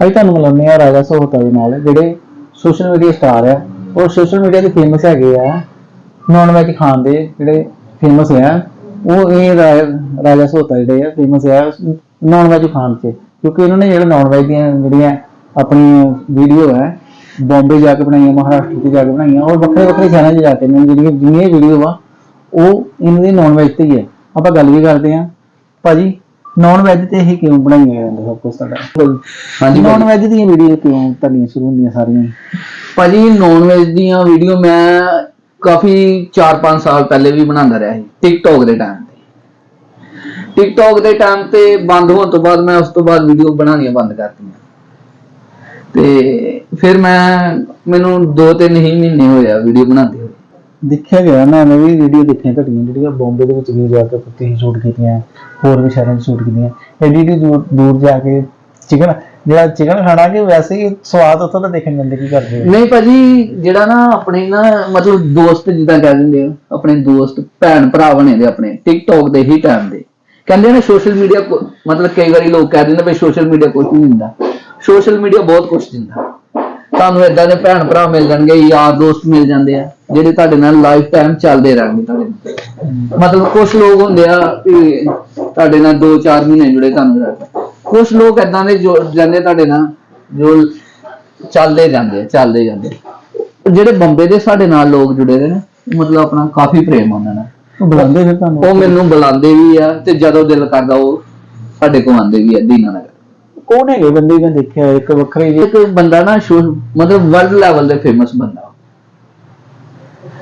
ਅਸੀਂ ਤੁਹਾਨੂੰ ਮਿਲਾਉਂਦੇ ਆ ਰਾਜਾ ਸਹੋਤਾ ਦੇ ਨਾਲ, ਜਿਹੜੇ ਸੋਸ਼ਲ ਮੀਡੀਆ ਸਟਾਰ ਆ, ਉਹ ਸੋਸ਼ਲ ਮੀਡੀਆ ਤੇ ਫੇਮਸ ਹੈਗੇ ਆ ਨੌਨ ਵੈਜ ਖਾਣ ਦੇ ਜਿਹੜੇ ਫੇਮਸ ਆ, ਉਹ ਇਹ ਰਾ- ਰਾਜਾ ਸਹੋਤਾ ਜਿਹੜੇ ਆ ਫੇਮਸ ਆ ਨੌਨ ਵੈਜ ਖਾਣ ਤੇ ਕਿਉਂਕਿ ਇਹਨਾਂ ਨੇ ਜਿਹੜੇ ਨੌਨ ਵੈਜ ਦੀਆਂ ਜਿਹੜੀਆਂ ਆਪਣੀ ਵੀਡੀਓ ਹੈ ਬੰਬੇ ਜਾ ਕੇ ਬਣਾਈਆਂ ਮਹਾਰਾਸ਼ਟਰ ਤੇ ਜਾ ਕੇ ਬਣਾਈਆਂ ਔਰ ਵੱਖਰੇ ਵੱਖਰੇ ਸ਼ਹਿਰਾਂ 'ਚ ਜਾ ਕੇ ਇਹਨਾਂ ਜਿਹੜੀਆਂ, ਜਿੰਨੀਆਂ ਵੀਡੀਓ ਆ, ਉਹ ਇਹਨਾਂ ਦੀ ਨੌਨ ਵੈਜ ਤੇ ਹੀ ਹੈ ਆਪਾਂ ਗੱਲ ਵੀ ਕਰਦੇ ਆ ਭਾਜੀ ਨੌਨ ਵੈਜ ਤੇ ਇਹ ਕਿਉਂ ਬਣਾਈਆਂ ਜਾਂਦੇ ਸਭ ਕੁਝ ਤੁਹਾਡਾ? ਹਾਂਜੀ ਨੌਨ। ਵੈਜ ਦੀਆਂ ਵੀਡੀਓ ਕਿਉਂ ਤੁਹਾਡੀਆਂ ਸ਼ੁਰੂ ਹੁੰਦੀਆਂ ਸਾਰੀਆਂ? ਭਾਜੀ ਨੌਨ ਵੈਜ ਦੀਆਂ ਵੀਡੀਓ ਮੈਂ ਕਾਫੀ 4-5 ਸਾਲ ਪਹਿਲੇ ਵੀ ਬਣਾਉਂਦਾ ਰਿਹਾ ਸੀ ਟਿਕਟੌਕ ਦੇ ਟਾਈਮ ਤੇ। ਟਿਕਟੌਕ ਦੇ ਟਾਈਮ ਤੇ ਬੰਦ ਹੋਣ ਤੋਂ ਬਾਅਦ ਮੈਂ ਉਸ ਤੋਂ ਬਾਅਦ ਵੀਡੀਓ ਬਣਾਉਣੀਆਂ ਬੰਦ ਕਰਤੀਆਂ। ਤੇ ਫਿਰ ਮੈਂ ਮੈਨੂੰ 2-3 ਹੀ ਮਹੀਨੇ ਹੋਏ ਆ ਵੀਡੀਓ ਬਣਾਉਂਦੇ ਦੇਖਿਆ ਗਿਆ ਨਾ ਮੈਂ ਵੀ ਵੀਡੀਓ ਦੇਖੀਆਂ ਤੁਹਾਡੀਆਂ ਜਿਹੜੀਆਂ ਬੰਬੇ ਦੇ ਵਿੱਚ ਵੀ ਜਾ ਕੇ ਤੁਸੀਂ ਸ਼ੂਟ ਕੀਤੀਆਂ, ਹੋਰ ਵੀ ਸ਼ਹਿਰਾਂ 'ਚ ਸ਼ੂਟ ਕੀਤੀਆਂ। ਐਡੀ ਐਡੀ ਦੂਰ ਦੂਰ ਜਾ ਕੇ ਚਿਕਨ, ਜਿਹੜਾ ਚਿਕਨ ਖਾਣਾ ਕਿ ਵੈਸੇ ਹੀ ਸਵਾਦ ਉੱਥੋਂ ਦਾ ਦੇਖਣ ਜਾਂਦੇ ਕੀ ਕਰਦੇ ਨਹੀਂ ਭਾਜੀ, ਜਿਹੜਾ ਨਾ ਆਪਣੇ ਨਾ, ਮਤਲਬ ਦੋਸਤ ਜਿੱਦਾਂ ਕਹਿ ਦਿੰਦੇ ਆ, ਆਪਣੇ ਦੋਸਤ, ਭੈਣ ਭਰਾ ਬਣੇ ਦੇ ਆਪਣੇ ਟਿਕਟੌਕ ਦੇ ਹੀ ਟਾਈਮ ਦੇ। ਕਹਿੰਦੇ ਨੇ ਸੋਸ਼ਲ ਮੀਡੀਆ ਮਤਲਬ ਕਈ ਵਾਰੀ ਲੋਕ ਕਹਿ ਦਿੰਦੇ ਵੀ ਸੋਸ਼ਲ ਮੀਡੀਆ ਕੁਝ ਨਹੀਂ ਦਿੰਦਾ। ਸੋਸ਼ਲ ਮੀਡੀਆ ਬਹੁਤ ਕੁਝ ਦਿੰਦਾ। ਤੁਹਾਨੂੰ ਇਦਾਂ ਦੇ ਭੈਣ ਭਰਾ ਮਿਲ ਜਾਣਗੇ ਯਾਰ ਦੋਸਤ ਮਿਲ ਜਾਂਦੇ ਆ ਜਿਹੜੇ ਤੁਹਾਡੇ ਨਾਲ ਲਾਈਫ ਟਾਈਮ ਚੱਲਦੇ ਰਹਿਣਗੇ ਤੁਹਾਡੇ ਨਾਲ। ਮਤਲਬ ਕੁਝ ਲੋਕ ਹੁੰਦੇ ਆ ਕਿ ਤੁਹਾਡੇ ਨਾਲ 2-4 ਮਹੀਨੇ ਜੁੜੇ ਤੁਹਾਨੂੰ ਰੱਖ ਕੁਝ ਲੋਕ ਇਦਾਂ ਦੇ ਜੁੜ ਜਾਂਦੇ ਤੁਹਾਡੇ ਨਾਲ ਜੋ ਚੱਲਦੇ ਜਾਂਦੇ ਆ, ਚੱਲਦੇ ਜਾਂਦੇ। ਜਿਹੜੇ ਬੰਬੇ ਦੇ ਸਾਡੇ ਨਾਲ ਲੋਕ ਜੁੜੇ ਦੇ ਨੇ ਮਤਲਬ ਆਪਣਾ ਕਾਫੀ ਪ੍ਰੇਮ ਉਹਨਾਂ ਨਾਲ। ਉਹ ਬੁਲਾਉਂਦੇ ਫਿਰ ਤੁਹਾਨੂੰ? ਉਹ ਮੈਨੂੰ ਬੁਲਾਉਂਦੇ ਵੀ ਆ ਤੇ ਜਦੋਂ ਦਿਲ ਕਰਦਾ ਉਹ ਸਾਡੇ ਕੋਲ ਆਉਂਦੇ ਵੀ ਆ ਦੀਨਾ ਨਗਰ। ਕੌਣ ਹੈਗੇ ਬੰਦੇ ਮੈਂ ਦੇਖਿਆ? ਇੱਕ ਵੱਖਰੇ ਜਿਹੇ ਇੱਕ ਬੰਦਾ ਨਾ ਸ਼ੋ ਮਤਲਬ ਵਰਲਡ ਲੈਵਲ ਦੇ ਫੇਮਸ ਬੰਦਾ।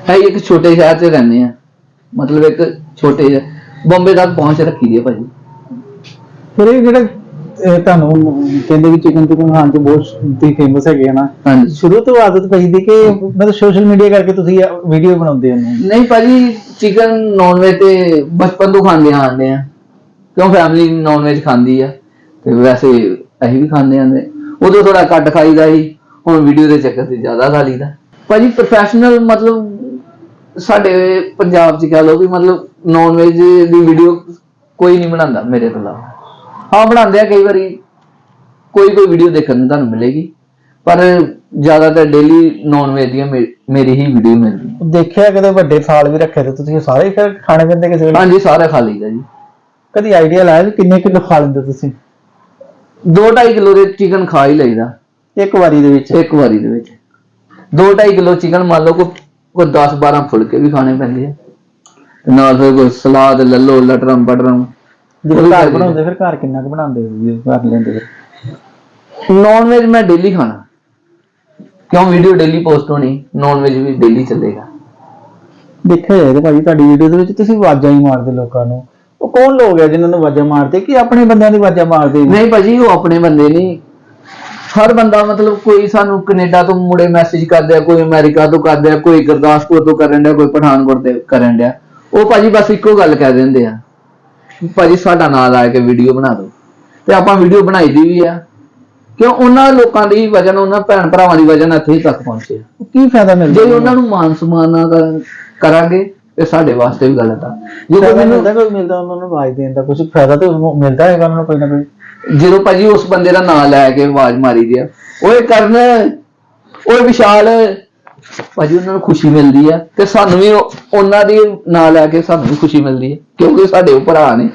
ਹੈ ਇੱਕ ਛੋਟੇ ਸ਼ਹਿਰ 'ਚ ਰਹਿੰਦੇ ਆ। ਮਤਲਬ ਇੱਕ ਛੋਟੇ ਜਿਹੇ ਬੰਬੇ ਤੱਕ ਪਹੁੰਚ ਰੱਖੀ ਦੀ ਹੈ ਭਾਜੀ ਫਿਰ ਇਹ ਜਿਹੜਾ ਇਹ ਤੁਹਾਨੂੰ ਕਹਿੰਦੇ ਵੀ ਚਿਕਨ ਚਿਕਨ ਖਾਣ ਚ ਬਹੁਤ ਤੁਸੀਂ ਫੇਮਸ ਹੈਗੇ ਆ ਨਾ। ਹਾਂਜੀ। ਸ਼ੁਰੂ ਤੋਂ ਆਦਤ ਪਈ ਦੀ ਕਿ ਮਤਲਬ ਸੋਸ਼ਲ ਮੀਡੀਆ ਕਰਕੇ ਤੁਸੀਂ ਵੀਡੀਓ ਬਣਾਉਂਦੇ ਹੋ। ਨਹੀਂ ਭਾਜੀ ਚਿਕਨ ਨੌਨ ਵੇਜ ਤੇ ਬਚਪਨ ਤੋਂ ਖਾਂਦੇ ਆਂਦੇ ਆ। ਕਿਉਂ ਫੈਮਿਲੀ ਨੌਨ ਵੇਜ ਖਾਂਦੀ ਆ? ਤੇ ਵੈਸੇ ਅਸੀਂ ਵੀ ਖਾਂਦੇ ਆਂਦੇ। ਉਦੋਂ ਥੋੜਾ ਘੱਟ ਖਾਈਦਾ ਸੀ ਹੁਣ ਵੀਡੀਓ ਦੇ ਚੱਕਰ ਤੇ ਜ਼ਿਆਦਾ ਖਾ ਲਈਦਾ। ਭਾਜੀ ਪ੍ਰੋਫੈਸ਼ਨਲ ਮਤਲਬ ਸਾਡੇ ਪੰਜਾਬ 'ਚ ਕਹ ਲਓ ਵੀ ਮਤਲਬ ਨੌਨ ਵੇਜ ਦੀ ਵੀਡੀਓ ਕੋਈ ਨਹੀਂ ਬਣਾਉਂਦਾ ਮੇਰੇ ਤੋਂ ਇਲਾਵਾ ਹਾਂ ਬਣਾਉਂਦੇ ਆ ਕਈ ਵਾਰੀ। ਕੋਈ ਕੋਈ ਵੀਡੀਓ ਦੇਖਣ ਨੂੰ ਤੁਹਾਨੂੰ ਮਿਲੇਗੀ। ਪਰ ਜ਼ਿਆਦਾਤਰ ਡੇਲੀ ਨੌਨ ਵੇਜ ਦੀਆਂ ਮੇਰੀ ਹੀ ਵੀਡੀਓ ਮਿਲਦੀ। ਦੇਖਿਆ ਕਦੇ ਵੱਡੇ ਫਾਲ ਵੀ ਰੱਖੇ ਤੇ ਤੁਸੀਂ ਸਾਰੇ ਖਾਣੇ ਪੈਂਦੇ ਕਿਸੇ ਵੇਲੇ? ਹਾਂਜੀ ਸਾਰਾ ਖਾ ਲਈਦਾ ਜੀ। ਕਦੀ ਆਈਡੀਆ ਲਾਇਆ ਕਿੰਨੇ ਕਿਲੋ ਖਾ ਲੈਂਦੇ ਤੁਸੀਂ? 2.5 ਕਿਲੋ ਦੇ ਚਿਕਨ ਖਾ ਹੀ ਲਈਦਾ। ਇੱਕ ਵਾਰੀ ਦੇ ਵਿੱਚ। ਇੱਕ ਵਾਰੀ ਦੇ ਵਿੱਚ। 2.5 ਕਿਲੋ ਚਿਕਨ ਮੰਨ ਲਓ ਕੋ ਕੋ 10 12 ਫੁਲਕੇ ਵੀ ਖਾਣੇ ਪੈਂਦੇ ਆ। ਤੇ ਨਾਲ ਫਿਰ ਕੋਈ ਸਲਾਦ ਲੱਲੋ ਲਟਰਮ ਬਟਰਮ। ਘਰ ਕਰਦੇ। ਬਣਾਉਂਦੇ ਫਿਰ ਘਰ ਕਿੰਨਾ ਕੁ ਬਣਾਉਂਦੇ ਹੋ ਘਰ ਲੈਂਦੇ ਫਿਰ? ਨੌਨ ਵੇਜ ਮੈਂ ਡੇਲੀ ਖਾਣਾ। ਕਿਉਂ ਵੀਡੀਓ ਡੇਲੀ ਪੋਸਟ ਹੋਣੀ? ਨੌਨ ਵੇਜ ਵੀ ਡੇਲੀ ਚੱਲੇਗਾ। ਦੇਖਿਆ ਜਾਏ ਤਾਂ ਭਾਜੀ ਤੁਹਾਡੀ ਵੀਡੀਓ ਦੇ ਵਿੱਚ ਤੁਸੀਂ ਆਵਾਜ਼ਾਂ ਹੀ ਮਾਰਦੇ ਲੋਕਾਂ ਨੂੰ। ਉਹ ਕੌਣ ਲੋਕ ਹੈ ਜਿਨ੍ਹਾਂ ਨੂੰ ਆਵਾਜ਼ਾਂ ਮਾਰਦੇ? ਕਿ ਆਪਣੇ ਬੰਦਿਆਂ ਦੀ ਆਵਾਜ਼ਾਂ ਮਾਰਦੇ ਨੇ? ਨਹੀਂ ਭਾਜੀ ਉਹ ਆਪਣੇ ਬੰਦੇ ਨਹੀਂ। ਹਰ ਬੰਦਾ ਮਤਲਬ ਕੋਈ ਸਾਨੂੰ ਕੈਨੇਡਾ ਤੋਂ ਮੁੰਡੇ ਮੈਸੇਜ ਕਰਦੇ ਆ ਕੋਈ ਅਮਰੀਕਾ ਤੋਂ ਕਰਦੇ ਆ ਕੋਈ ਗੁਰਦਾਸਪੁਰ ਤੋਂ ਕਰਨ ਡਿਆ ਕੋਈ ਪਠਾਨਕੋਟ ਤੇ ਕਰਨ ਡਿਆ। ਉਹ ਭਾਜੀ ਬਸ ਇੱਕੋ ਗੱਲ ਕਹਿ ਦਿੰਦੇ ਆ। ਭਾਜੀ ਸਾਡਾ ਨਾਂ ਲਾ ਕੇ ਵੀਡੀਓ ਬਣਾ ਦਿਓ। ਤੇ ਆਪਾਂ ਵੀਡੀਓ ਬਣਾਈ ਦੀ ਵੀ ਆ। ਕਿਉਂ? ਉਹਨਾਂ ਲੋਕਾਂ ਦੀ ਵਜ੍ਹਾ ਨਾਲ ਉਹਨਾਂ ਭੈਣ ਭਰਾਵਾਂ ਦੀ ਵਜ੍ਹਾ ਨਾਲ ਇੱਥੇ ਤੱਕ ਪਹੁੰਚੇ। ਕੀ ਫਾਇਦਾ ਮਿਲਦਾ ਜੇ ਉਹਨਾਂ ਨੂੰ? ਮਾਨ ਸਨਮਾਨ ਕਰਾਂਗੇ ਤੇ ਸਾਡੇ ਵਾਸਤੇ ਵੀ ਗਲਤ ਆ। ਜੇ ਜਦੋਂ ਕੋਈ ਮੈਨੂੰ ਮਿਲਦਾ ਕੋਈ ਮਿਲਦਾ ਉਹਨਾਂ ਨੂੰ ਆਵਾਜ਼ ਦੇਣ ਦਾ ਕੁਝ ਫਾਇਦਾ ਤੇ ਉਹਨੂੰ ਮਿਲਦਾ ਹੈਗਾ ਉਹਨਾਂ ਨੂੰ ਕੋਈ ਨਾ ਕੋਈ। ਜਦੋਂ ਭਾਜੀ ਉਸ ਬੰਦੇ ਦਾ ਨਾਂ ਲੈ ਕੇ ਆਵਾਜ਼ ਮਾਰੀ ਦੀ ਆ ਓਏ ਕਰਨ ਓਏ ਵਿਸ਼ਾਲ ਭਾਜੀ ਉਹਨਾਂ ਨੂੰ ਖੁਸ਼ੀ ਮਿਲਦੀ ਆ ਤੇ ਸਾਨੂੰ ਵੀ ਉਹ- ਉਹਨਾਂ ਦੀ ਨਾਂ ਲੈ ਕੇ ਸਾਨੂੰ ਵੀ ਖੁਸ਼ੀ ਮਿਲਦੀ ਹੈ ਕਿਉਂਕਿ ਸਾਡੇ ਭਰਾ ਨੇ।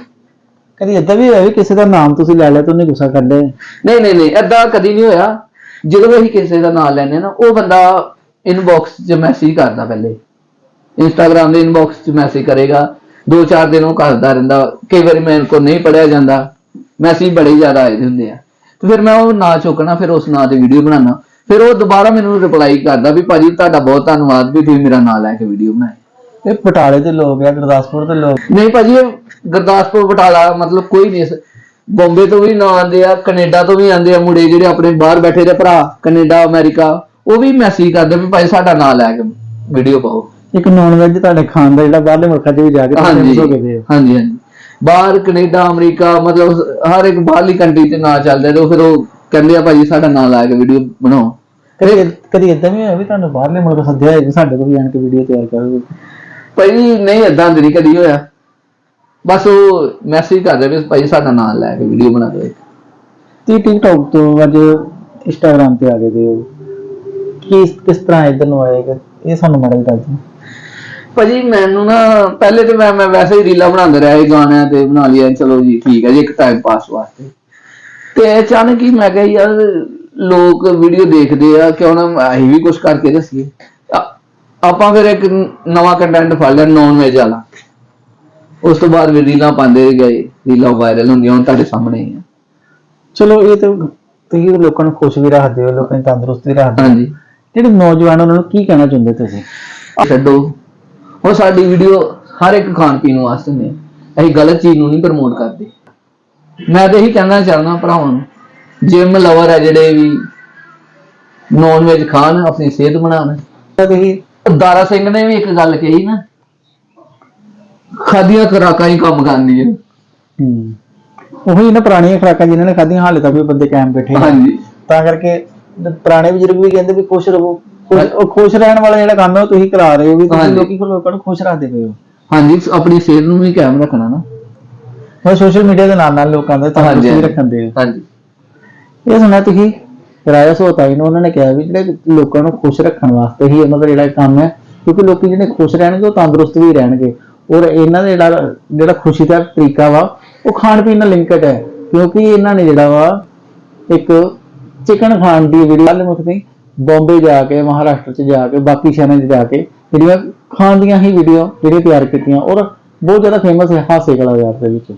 ਕਦੀ ਏਦਾਂ ਵੀ ਹੋਇਆ ਵੀ ਕਿਸੇ ਦਾ ਨਾਮ ਤੁਸੀਂ ਲੈ ਲਿਆ ਤੇ ਉਹਨੇ ਗੁੱਸਾ ਕਰ ਲਿਆ? ਨਹੀਂ ਨਹੀਂ ਨਹੀਂ ਏਦਾਂ ਕਦੀ ਨਹੀਂ ਹੋਇਆ। ਜਦੋਂ ਵੀ ਅਸੀਂ ਕਿਸੇ ਦਾ ਨਾਮ ਲੈਨੇ ਨਾ ਉਹ ਬੰਦਾ ਇਨਬਾਕਸ 'ਚ ਮੈਸੇਜ ਕਰਦਾ ਪਹਿਲੇ। ਇੰਸਟਾਗ੍ਰam ਦੇ ਇਨਬਾਕਸ 'ਚ ਮੈਸੇਜ ਕਰੇਗਾ। ਦੋ ਚਾਰ ਦਿਨ ਉਹ ਕਰਦਾ ਰਹਿੰਦਾ। ਕਈ ਵਾਰੀ ਮੇਰੇ ਕੋਲ ਨਹੀਂ ਪੜਿਆ ਜਾਂਦਾ। ਮੈਸੇਜ ਬੜੇ ਜ਼ਿਆਦਾ ਆਏ ਹੁੰਦੇ ਆ। ਤੇ ਫਿਰ ਮੈਂ ਉਹ ਨਾਂ ਚੁੱਕਣਾ ਫਿਰ ਉਸ ਨਾਂ ਤੇ ਵੀਡੀਓ ਬਣਾਉਣਾ। ਫਿਰ ਉਹ ਦੁਬਾਰਾ ਮੈਨੂੰ ਰਿਪਲਾਈ ਕਰਦਾ ਵੀ ਭਾਜੀ ਤੁਹਾਡਾ ਬਹੁਤ ਧੰਨਵਾਦ ਵੀ ਤੁਸੀਂ ਮੇਰਾ ਨਾਂ ਲੈ ਕੇ ਵੀਡੀਓ ਬਣਾਈ ਇਹ ਬਟਾਲੇ ਦੇ ਲੋਕ ਆ ਗੁਰਦਾਸਪੁਰ ਦੇ ਲੋਕ। ਨਹੀਂ ਭਾਜੀ ਇਹ ਗੁਰਦਾਸਪੁਰ ਬਟਾਲਾ ਮਤਲਬ ਕੋਈ ਨਹੀਂ ਇਸ- ਬੰਬੇ ਤੋਂ ਵੀ ਨਾ ਆਉਂਦੇ ਆ ਕੈਨੇਡਾ ਤੋਂ ਵੀ ਆਉਂਦੇ ਆ ਮੁੰਡੇ ਜਿਹੜੇ ਆਪਣੇ ਬਾਹਰ ਬੈਠੇ ਦੇ ਭਰਾ ਕੈਨੇਡਾ ਅਮਰੀਕਾ। ਉਹ ਵੀ ਮੈਸੇਜ ਕਰਦੇ ਵੀ ਭਾਈ ਸਾਡਾ ਨਾਂ ਲੈ ਕੇ ਵੀਡੀਓ ਪਾਓ। ਇੱਕ ਨੌਨ ਵੈਜ ਤੁਹਾਡੇ ਖਾਣ ਦਾ ਜਿਹੜਾ ਬਾਹਰਲੇ ਮੁਲਕਾਂ 'ਚ ਵੀ ਜਾ ਕੇ ਤੁਸੀਂ ਹਾਂਜੀ famous ਹੋ ਗਏ ਦੇ ਹੋ। ਹਾਂਜੀ ਹਾਂਜੀ। ਬਾਹਰ ਕੈਨੇਡਾ ਅਮਰੀਕਾ ਮਤਲਬ ਹਰ ਇੱਕ ਬਾਹਰਲੀ ਕੰਟਰੀ ਤੇ ਨਾਂ ਚੱਲਦਾ ਤੇ ਉਹ ਫਿਰ ਉਹ ਕਹਿੰਦੇ ਆ ਭਾਜੀ ਸਾਡਾ ਨਾਂ ਲਾ ਕੇ ਵੀਡੀਓ ਬਣਾਓ। ਕਦੀ ਕਦੀ ਏਦਾਂ ਵੀ ਹੋਇਆ ਵੀ ਤੁਹਾਨੂੰ ਬਾਹਰਲੇ ਮੁਲਕ ਸੱਦਿਆ ਹੋਇਆ ਕਿ ਸਾਡੇ ਕੋਲ ਵੀ ਆਣ ਕੇ ਵੀਡੀਓ ਤਿਆਰ ਕਰੋ? ਭਾਈ ਨਹੀਂ ਏਦਾਂ ਤੇ ਨਹੀਂ ਕਦੀ ਹੋਇਆ। ਬਸ ਉਹ ਮੈਸੇਜ ਕਰਦੇ ਵੀ ਭਾਈ ਸਾਡਾ ਨਾਂ ਲੈ ਕੇ ਵੀਡੀਓ ਬਣਾ ਦਿਓ ਇੱਕ। ਤੇ ਟਿਕਟੌਕ ਤੋਂ ਅੱਜ ਇੰਸਟਾਗ੍ਰਾਮ ਤੇ ਆ ਗਏ ਦੇ ਹੋ ਕਿਸ ਕਿਸ ਤਰ੍ਹਾਂ ਇਧਰ ਨੂੰ ਆਏਗਾ? ਇਹ ਸਾਨੂੰ ਮਾੜਾ ਜਿਹਾ ਦੱਸ ਦਿਓ। ਭਾਜੀ ਮੈਨੂੰ ਨਾ ਪਹਿਲੇ ਤੇ ਮੈਂ ਮੈਂ ਵੈਸੇ ਹੀ ਰੀਲਾਂ ਬਣਾਉਂਦਾ ਰਿਹਾ ਇਹ ਗਾਣਿਆਂ ਤੇ ਬਣਾ ਲਿਆ ਚਲੋ ਜੀ ਠੀਕ ਹੈ ਜੀ ਇੱਕ ਟਾਈਮ ਪਾਸ ਵਾਸਤੇ। ਤੇ ਅਚਾਨਕ ਹੀ ਮੈਂ ਕਿਹਾ ਯਾਰ ਲੋਕ ਵੀਡੀਓ ਦੇਖਦੇ ਆ ਕਿਉਂ ਨਾ ਅਸੀਂ ਵੀ ਕੁਝ ਕਰਕੇ ਦੱਸੀਏ? ਆਪਾਂ ਫਿਰ ਇੱਕ ਨਵਾਂ ਕੰਟੈਂਟ ਫੜ ਲਿਆ ਨੌਨ ਵੈਜ ਵਾਲਾ। ਉਸ ਤੋਂ ਬਾਅਦ ਵੀ ਰੀਲਾਂ ਪਾਉਂਦੇ ਗਏ ਰੀਲਾਂ ਵਾਇਰਲ ਹੁੰਦੀਆਂ ਹੁਣ ਤੁਹਾਡੇ ਸਾਹਮਣੇ ਹੀ ਆ। ਚਲੋ ਇਹ ਤਾਂ ਤੁਸੀਂ ਲੋਕਾਂ ਨੂੰ ਖੁਸ਼ ਵੀ ਰੱਖਦੇ ਹੋ ਲੋਕਾਂ ਨੂੰ ਤੰਦਰੁਸਤ ਵੀ ਰੱਖਦੇ ਹੋ। ਹਾਂਜੀ। ਜਿਹੜੇ ਨੌਜਵਾਨ ਉਹਨਾਂ ਨੂੰ ਕੀ ਕਹਿਣਾ ਚਾਹੁੰਦੇ ਤੁਸੀਂ? ਛੱਡੋ। ਉਹ ਸਾਡੀ ਵੀਡੀਓ ਹਰ ਇੱਕ ਖਾਣ ਪੀਣ ਵਾਸਤੇ ਨੇ ਅਸੀਂ ਗਲਤ ਚੀਜ਼ ਨੂੰ ਨਹੀਂ ਪ੍ਰਮੋਟ ਕਰਦੇ। ਮੈਂ ਤਾਂ ਇਹੀ ਕਹਿਣਾ ਚਾਹੁੰਦਾ ਭਰਾਵਾਂ ਨੂੰ ਜਿਮ ਲਵਰ ਹੈ ਜਿਹੜੇ ਵੀ ਨੌਨ ਵੈਜ ਖਾਣ ਆਪਣੀ ਸਿਹਤ ਬਣਾਉਣ। ਤਾਂ ਦਾਰਾ ਸਿੰਘ ਨੇ ਵੀ ਇੱਕ ਗੱਲ ਕਹੀ ਨਾ ਖਾਦੀਆਂ ਖੁਰਾਕਾਂ ਹੀ ਕੰਮ ਕਰਦੀਆਂ ਹੂੰ। ਉਹੀ ਨਾ ਪੁਰਾਣੀਆਂ ਖੁਰਾਕਾਂ ਜਿਨ੍ਹਾਂ ਨੇ ਖਾਧੀਆਂ ਹਾਲੇ ਤੱਕ ਵੀ ਬੰਦੇ ਕਾਇਮ ਬੈਠੇ। ਹਾਂਜੀ। ਤਾਂ ਕਰਕੇ ਪੁਰਾਣੇ ਬਜ਼ੁਰਗ ਵੀ ਕਹਿੰਦੇ ਵੀ ਖੁਸ਼ ਰਹੋ। ਖੁਸ਼- ਉਹ ਖੁਸ਼ ਰਹਿਣ ਵਾਲਾ ਜਿਹੜਾ ਕੰਮ ਹੈ ਉਹ ਤੁਸੀਂ ਕਰਾ ਰਹੇ ਹੋ ਵੀ ਤੁਸੀਂ ਹਾਂਜੀ। ਲੋਕੀ ਲੋਕਾਂ ਨੂੰ ਖੁਸ਼ ਰੱਖਦੇ ਪਏ ਹੋ। ਹਾਂਜੀ ਆਪਣੀ ਸਿਹਤ ਨੂੰ ਵੀ ਕਾਇਮ ਰੱਖਣਾ ਨਾ। ਉਹ ਸੋਸ਼ਲ ਮੀਡੀਆ ਦੇ ਨਾਲ ਨਾਲ ਲੋਕਾਂ ਦਾ ਤੰਦਰੁਸਤ ਵੀ। ਰੱਖਣ ਦੇ ਹਾਂਜੀ। ਇਹ ਸੁਣਿਆ ਤੁਸੀਂ ਰਾਜਾ ਸੋਤਾਈ ਨੂੰ ਉਹਨਾਂ ਨੇ ਕਿਹਾ ਵੀ ਜਿਹੜੇ ਲੋਕਾਂ ਨੂੰ ਖੁਸ਼ ਰੱਖਣ ਵਾਸਤੇ ਹੀ ਉਹਨਾਂ ਦਾ ਜਿਹੜਾ ਕੰਮ ਹੈ ਕਿਉਂਕਿ ਲੋਕੀ ਜਿਹੜੇ ਖੁਸ਼ ਰਹਿਣਗੇ ਉਹ ਤੰਦਰੁਸਤ ਵੀ ਰਹਿਣਗੇ। ਔਰ ਇਹਨਾਂ ਦਾ ਜਿਹੜਾ ਜਿਹੜਾ ਖੁਸ਼ੀ ਦਾ ਤਰੀਕਾ ਵਾ ਉਹ ਖਾਣ ਪੀਣ ਨਾਲ ਲਿੰਕਡ ਹੈ। ਕਿਉਂਕਿ ਇਹਨਾਂ ਨੇ ਜਿਹੜਾ ਵਾ ਇੱਕ ਚਿਕਨ ਖਾਣ ਦੀ ਵੀਡੀਓ ਕੱਲ ਮੁਕਤੀ ਬੰਬੇ ਜਾ ਕੇ, ਮਹਾਰਾਸ਼ਟਰ ਚ ਜਾ ਕੇ, ਬਾਕੀ ਸ਼ਹਿਰਾਂ 'ਚ ਜਾ ਕੇ ਜਿਹੜੀਆਂ ਖਾਣ ਦੀਆਂ ਹੀ ਵੀਡੀਓ ਜਿਹੜੀਆਂ ਤਿਆਰ ਕੀਤੀਆਂ, ਔਰ ਬਹੁਤ ਜ਼ਿਆਦਾ ਫੇਮਸ ਹੈ ਹਾਸੇ ਕਲਾਕਾਰ ਦੇ ਵਿੱਚ।